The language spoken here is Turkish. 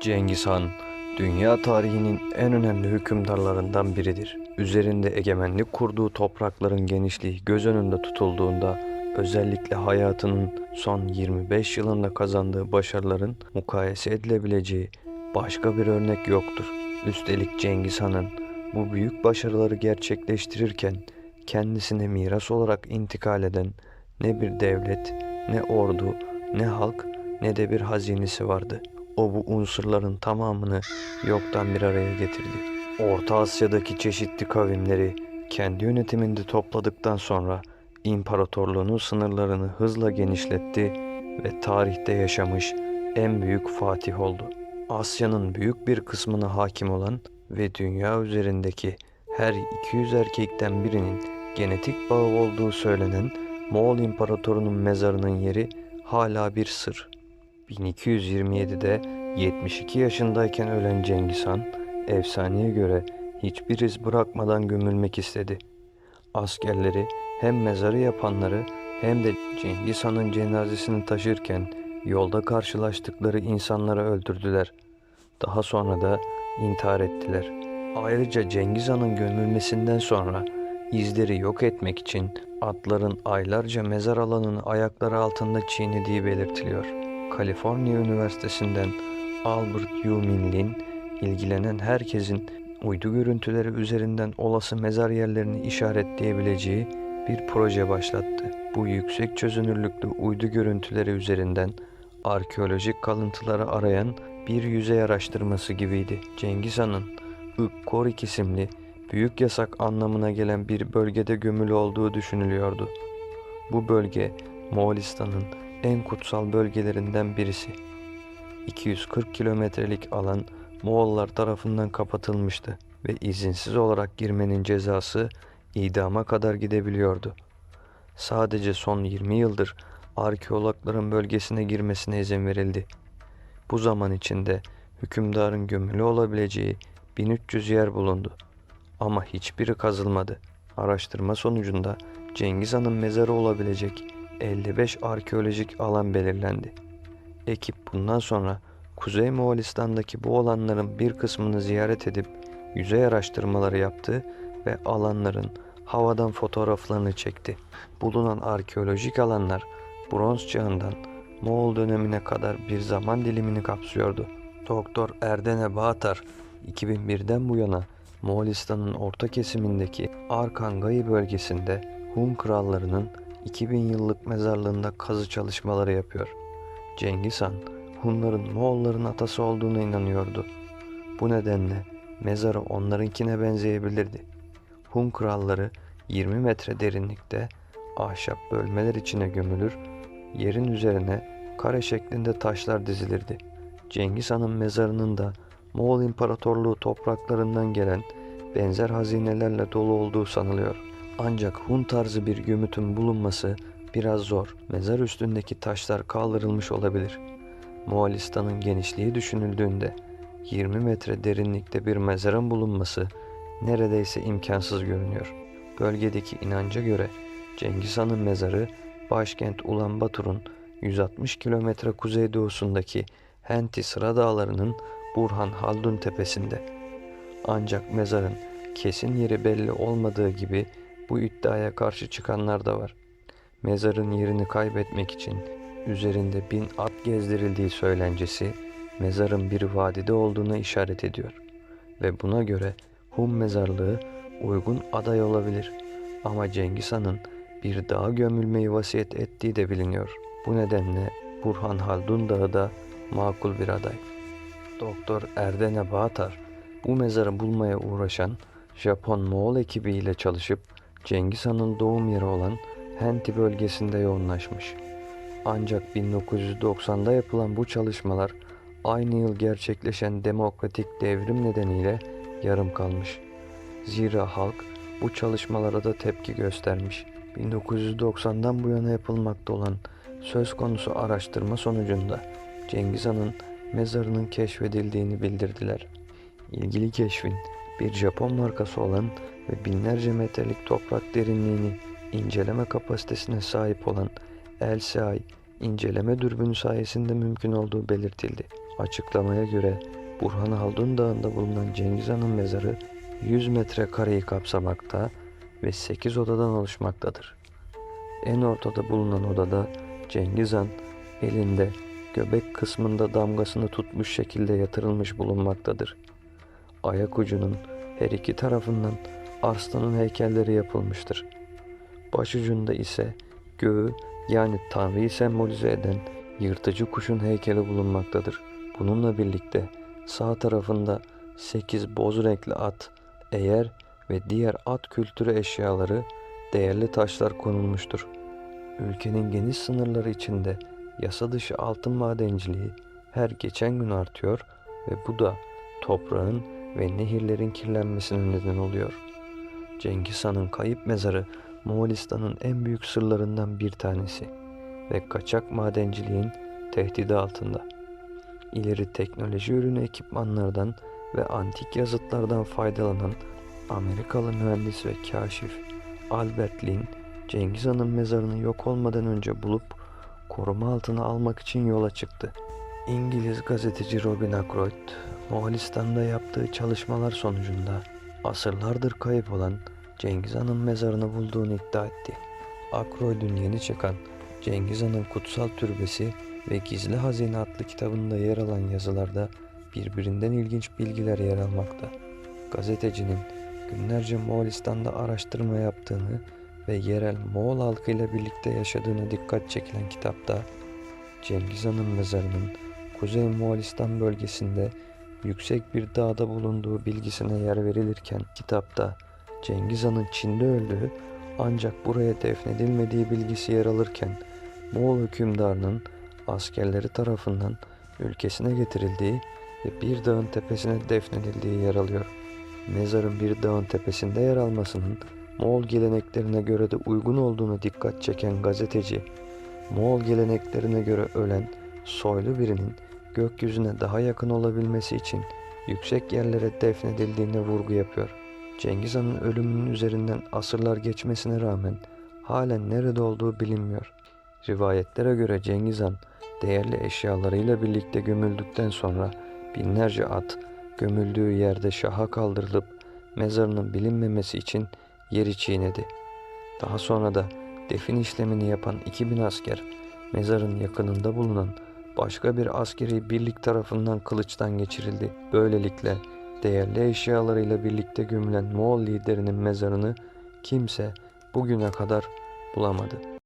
Cengiz Han, dünya tarihinin en önemli hükümdarlarından biridir. Üzerinde egemenlik kurduğu toprakların genişliği göz önünde tutulduğunda özellikle hayatının son 25 yılında kazandığı başarıların mukayese edilebileceği başka bir örnek yoktur. Üstelik Cengiz Han'ın bu büyük başarıları gerçekleştirirken kendisine miras olarak intikal eden ne bir devlet, ne ordu, ne halk, ne de bir hazinesi vardı. O bu unsurların tamamını yoktan bir araya getirdi. Orta Asya'daki çeşitli kavimleri kendi yönetiminde topladıktan sonra imparatorluğunun sınırlarını hızla genişletti ve tarihte yaşamış en büyük fatih oldu. Asya'nın büyük bir kısmına hakim olan ve dünya üzerindeki her 200 erkekten birinin genetik bağı olduğu söylenen Moğol İmparatorunun mezarının yeri hala bir sır. 1227'de 72 yaşındayken ölen Cengiz Han, efsaneye göre hiçbir iz bırakmadan gömülmek istedi. Askerleri hem mezarı yapanları hem de Cengiz Han'ın cenazesini taşırken yolda karşılaştıkları insanları öldürdüler. Daha sonra da intihar ettiler. Ayrıca Cengiz Han'ın gömülmesinden sonra izleri yok etmek için atların aylarca mezar alanını ayakları altında çiğnediği belirtiliyor. Kaliforniya Üniversitesi'nden Albert Yumin Lin, ilgilenen herkesin uydu görüntüleri üzerinden olası mezar yerlerini işaretleyebileceği bir proje başlattı. Bu yüksek çözünürlüklü uydu görüntüleri üzerinden arkeolojik kalıntıları arayan bir yüzey araştırması gibiydi. Cengiz Han'ın Ükkorik isimli büyük yasak anlamına gelen bir bölgede gömülü olduğu düşünülüyordu. Bu bölge Moğolistan'ın en kutsal bölgelerinden birisi. 240 kilometrelik alan Moğollar tarafından kapatılmıştı ve izinsiz olarak girmenin cezası idama kadar gidebiliyordu. Sadece son 20 yıldır arkeologların bölgesine girmesine izin verildi. Bu zaman içinde hükümdarın gömülü olabileceği 1300 yer bulundu. Ama hiçbiri kazılmadı. Araştırma sonucunda Cengiz Han'ın mezarı olabilecek 55 arkeolojik alan belirlendi. Ekip bundan sonra Kuzey Moğolistan'daki bu alanların bir kısmını ziyaret edip yüzey araştırmaları yaptı ve alanların havadan fotoğraflarını çekti. Bulunan arkeolojik alanlar bronz çağından Moğol dönemine kadar bir zaman dilimini kapsıyordu. Doktor Erdene Bağatar 2001'den bu yana Moğolistan'ın orta kesimindeki Arkangayı bölgesinde Hun krallarının 2000 yıllık mezarlığında kazı çalışmaları yapıyor. Cengiz Han, Hunların Moğolların atası olduğuna inanıyordu. Bu nedenle mezarı onlarınkine benzeyebilirdi. Hun kralları 20 metre derinlikte ahşap bölmeler içine gömülür, yerin üzerine kare şeklinde taşlar dizilirdi. Cengiz Han'ın mezarının da Moğol İmparatorluğu topraklarından gelen benzer hazinelerle dolu olduğu sanılıyor. Ancak Hun tarzı bir gömütün bulunması biraz zor. Mezar üstündeki taşlar kaldırılmış olabilir. Moğolistan'ın genişliği düşünüldüğünde 20 metre derinlikte bir mezarın bulunması neredeyse imkansız görünüyor. Bölgedeki inanca göre Cengiz Han'ın mezarı başkent Ulan Batur'un 160 kilometre kuzeydoğusundaki Henti Sıra Dağları'nın Burhan Haldun tepesinde. Ancak mezarın kesin yeri belli olmadığı gibi bu iddiaya karşı çıkanlar da var. Mezarın yerini kaybetmek için üzerinde bin at gezdirildiği söylencesi mezarın bir vadide olduğuna işaret ediyor. Ve buna göre Hun mezarlığı uygun aday olabilir. Ama Cengiz Han'ın bir dağa gömülmeyi vasiyet ettiği de biliniyor. Bu nedenle Burhan Haldun Dağı da makul bir aday. Doktor Erdene Bağatar bu mezarı bulmaya uğraşan Japon-Moğol ekibiyle çalışıp Cengiz Han'ın doğum yeri olan Henti bölgesinde yoğunlaşmış. Ancak 1990'da yapılan bu çalışmalar aynı yıl gerçekleşen demokratik devrim nedeniyle yarım kalmış. Zira halk bu çalışmalara da tepki göstermiş. 1990'dan bu yana yapılmakta olan söz konusu araştırma sonucunda Cengiz Han'ın mezarının keşfedildiğini bildirdiler. İlgili keşfin bir Japon markası olan ve binlerce metrelik toprak derinliğini inceleme kapasitesine sahip olan LCI inceleme dürbünü sayesinde mümkün olduğu belirtildi. Açıklamaya göre Burhan Haldun Dağı'nda bulunan Cengiz Han'ın mezarı 100 metrekareyi kapsamakta ve 8 odadan oluşmaktadır. En ortada bulunan odada Cengiz Han elinde göbek kısmında damgasını tutmuş şekilde yatırılmış bulunmaktadır. Ayak ucunun her iki tarafından arslanın heykelleri yapılmıştır. Başucunda ise göğü yani Tanrı'yı sembolize eden yırtıcı kuşun heykeli bulunmaktadır. Bununla birlikte sağ tarafında 8 boz renkli at, eğer ve diğer at kültürü eşyaları, değerli taşlar konulmuştur. Ülkenin geniş sınırları içinde yasa dışı altın madenciliği her geçen gün artıyor ve bu da toprağın ve nehirlerin kirlenmesine neden oluyor. Cengiz Han'ın kayıp mezarı Moğolistan'ın en büyük sırlarından bir tanesi ve kaçak madenciliğin tehdidi altında. İleri teknoloji ürünü ekipmanlardan ve antik yazıtlardan faydalanan Amerikalı mühendis ve kaşif Albert Lin, Cengiz Han'ın mezarını yok olmadan önce bulup koruma altına almak için yola çıktı. İngiliz gazeteci Robin Ackroyd, Moğolistan'da yaptığı çalışmalar sonucunda asırlardır kayıp olan Cengiz Han'ın mezarını bulduğunu iddia etti. Ackroyd'un yeni çıkan Cengiz Han'ın Kutsal Türbesi ve Gizli Hazine adlı kitabında yer alan yazılarda birbirinden ilginç bilgiler yer almakta. Gazetecinin günlerce Moğolistan'da araştırma yaptığını ve yerel Moğol halkıyla birlikte yaşadığına dikkat çekilen kitapta Cengiz Han'ın mezarının Kuzey Moğolistan bölgesinde yüksek bir dağda bulunduğu bilgisine yer verilirken kitapta Cengiz Han'ın Çin'de öldüğü ancak buraya defnedilmediği bilgisi yer alırken Moğol hükümdarının askerleri tarafından ülkesine getirildiği ve bir dağın tepesine defnedildiği yer alıyor. Mezarın bir dağın tepesinde yer almasının Moğol geleneklerine göre de uygun olduğunu dikkat çeken gazeteci, Moğol geleneklerine göre ölen soylu birinin gökyüzüne daha yakın olabilmesi için yüksek yerlere defnedildiğine vurgu yapıyor. Cengiz Han'ın ölümünün üzerinden asırlar geçmesine rağmen halen nerede olduğu bilinmiyor. Rivayetlere göre Cengiz Han değerli eşyalarıyla birlikte gömüldükten sonra binlerce at gömüldüğü yerde şaha kaldırılıp mezarının bilinmemesi için yeri çiğnedi. Daha sonra da defin işlemini yapan 2000 asker mezarın yakınında bulunan başka bir askeri birlik tarafından kılıçtan geçirildi. Böylelikle değerli eşyalarıyla birlikte gömülen Moğol liderinin mezarını kimse bugüne kadar bulamadı.